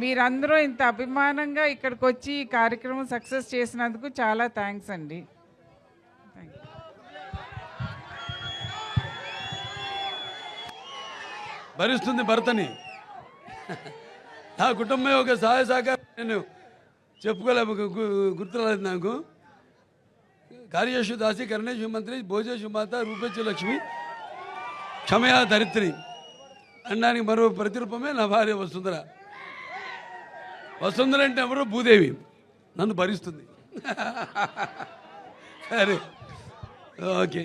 మీరందరూ ఇంత అభిమానంగా ఇక్కడికి వచ్చి ఈ కార్యక్రమం సక్సెస్ చేసినందుకు చాలా థ్యాంక్స్ అండి. థ్యాంక్ యూ భరిస్తుంది భర్తని. నా కుటుంబం ఒక సహాయ సహకారం నేను చెప్పుకోలే గుర్తురాలేదు నాకు. కార్యేషు దాసి కరణేషు మంత్రి భోజేషు మాత రూపేషు లక్ష్మి క్షమయా దరిత్రి అనడానికి మరో ప్రతిరూపమే నా భార్య వసుంధర. వసుంధర అంటే ఎవరు భూదేవి. నన్ను భరిస్తుంది. సరే. ఓకే.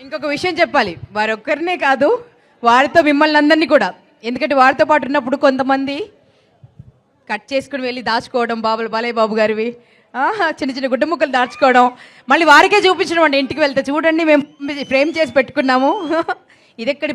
ఇంకొక విషయం చెప్పాలి. వారొక్కరినే కాదు వారితో మిమ్మల్ని అందరినీ కూడా. ఎందుకంటే వారితో పాటు ఉన్నప్పుడు కొంతమంది కట్ చేసుకుని వెళ్ళి దాచుకోవడం బాబులు బాలయ్య బాబు గారివి ఆహా, చిన్న చిన్న గుడ్డ ముక్కలు దాచుకోవడం. మళ్ళీ వారికే చూపించడం అండి. ఇంటికి వెళ్తే చూడండి మేము ఫ్రేమ్ చేసి పెట్టుకున్నాము. ఇదెక్కడి